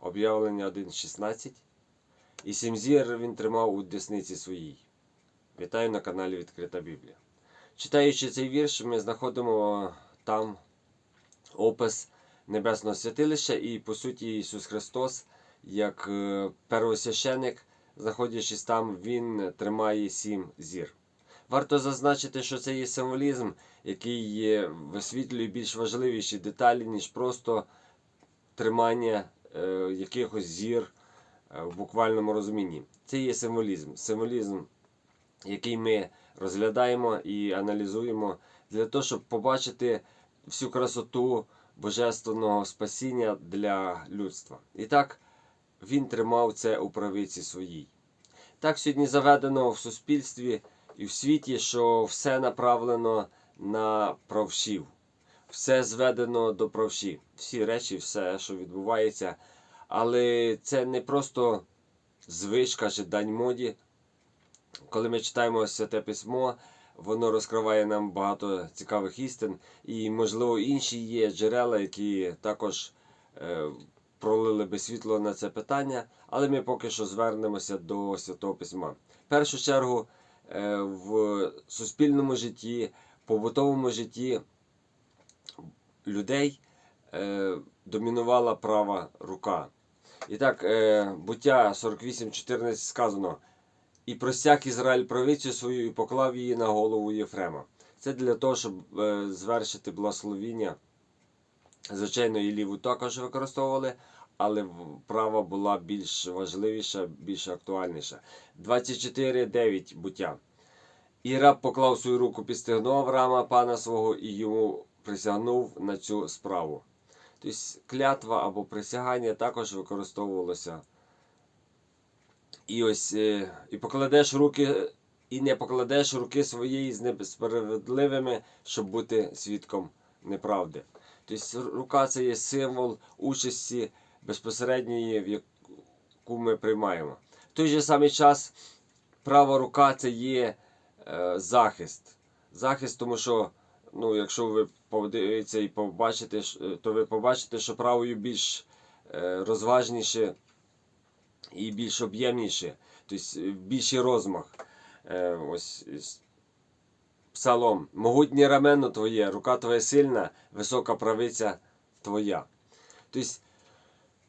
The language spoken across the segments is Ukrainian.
об'явлення 1.16. І сім зір він тримав у десниці своїй. Вітаю на каналі Відкрита Біблія. Читаючи цей вірш, ми знаходимо там опис Небесного святилища, і по суті Ісус Христос, як е, первосвященик, знаходячись там, Він тримає сім зір. Варто зазначити, що це є символізм, який висвітлює більш важливіші деталі, ніж просто тримання якихось зір е, в буквальному розумінні. Це є символізм. Символізм, який ми розглядаємо і аналізуємо для того, щоб побачити всю красоту божественного спасіння для людства. І так він тримав це у правиці своїй. Так сьогодні заведено в суспільстві і в світі, що все направлено на правшів. Все зведено до правші. Всі речі, все, що відбувається. Але це не просто звичка чи дань моді. Коли ми читаємо святе письмо, воно розкриває нам багато цікавих істин, і, можливо, інші є джерела, які також е, пролили би світло на це питання, але ми поки що звернемося до святого письма. В першу чергу е, в суспільному житті, побутовому житті людей е, домінувала права рука. І так, е, буття 48.14 сказано. І простяг Ізраїль правицю свою і поклав її на голову Єфрема. Це для того, щоб е, звершити благословіння. Звичайно, і ліву також використовували, але права була більш важливіша, більш актуальніша. 24.9 буття. І раб поклав свою руку під стегно Авраама, пана свого, і йому присягнув на цю справу. Тобто клятва або присягання також використовувалося. І ось е, і покладеш руки, і не покладеш руки своєї з несправедливими, щоб бути свідком неправди. Тобто рука це є символ участі безпосередньої, в яку ми приймаємо. В той же самий час права рука це є е, захист. Захист, тому що, ну, якщо ви подивитеся і побачите, е, то ви побачите, що правою більш е, розважніше і більш об'ємніше, тобто більший розмах. Ось псалом. Могутнє рамено твоє, рука твоя сильна, висока правиця твоя. Тобто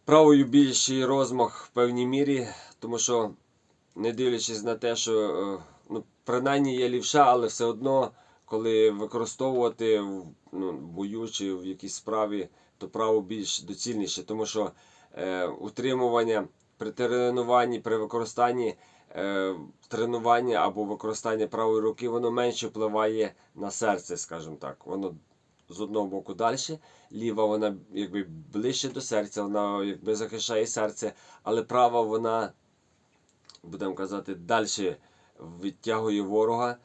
правою більший розмах в певній мірі, тому що, не дивлячись на те, що ну, принаймні є лівша, але все одно, коли використовувати в ну, бою чи в якійсь справі, то право більш доцільніше, тому що е, утримування при тренуванні, при використанні е, тренування або використання правої руки, воно менше впливає на серце, скажімо так. Воно з одного боку далі, ліва вона якби ближче до серця, вона якби захищає серце, але права вона, будемо казати, далі відтягує ворога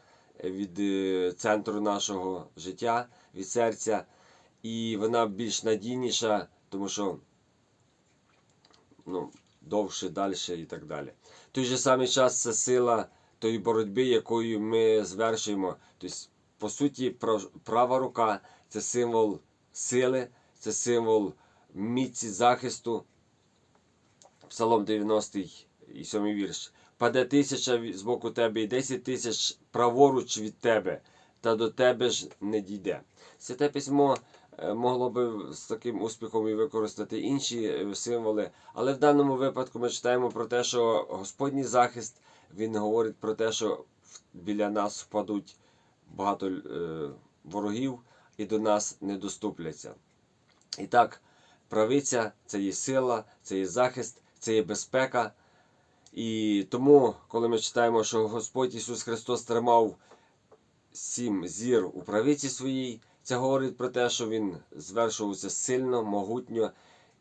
від е, центру нашого життя, від серця. І вона більш надійніша, тому що ну, довше, далі і так далі. Той же самий час це сила тої боротьби, якою ми звершуємо. Тобто, по суті, права рука це символ сили, це символ міці захисту. Псалом 90 і 7 вірш. Паде тисяча з боку тебе і 10 тисяч праворуч від тебе, та до тебе ж не дійде. Святе письмо е, могло би з таким успіхом і використати інші е, символи, але в даному випадку ми читаємо про те, що Господній захист він говорить про те, що біля нас впадуть багато е, ворогів і до нас не доступляться. І так, правиця це є сила, це є захист, це є безпека. І тому, коли ми читаємо, що Господь Ісус Христос тримав сім зір у правиці своїй, це говорить про те, що Він звершувався сильно, могутньо,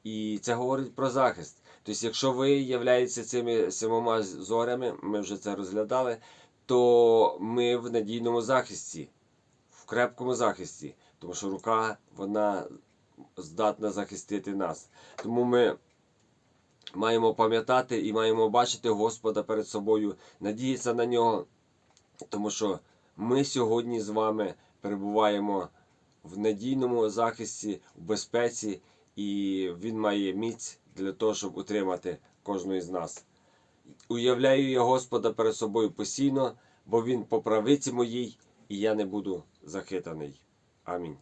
і це говорить про захист. Тобто, якщо ви являєтеся цими сімома зорями, ми вже це розглядали, то ми в надійному захисті, в крепкому захисті, тому що рука вона здатна захистити нас. Тому ми маємо пам'ятати і маємо бачити Господа перед собою, надіятися на нього, тому що ми сьогодні з вами перебуваємо в надійному захисті, в безпеці, і Він має міць для того, щоб утримати кожного із нас. Уявляю я Господа перед собою постійно, бо Він по правиці моїй, і я не буду захитаний. Амінь.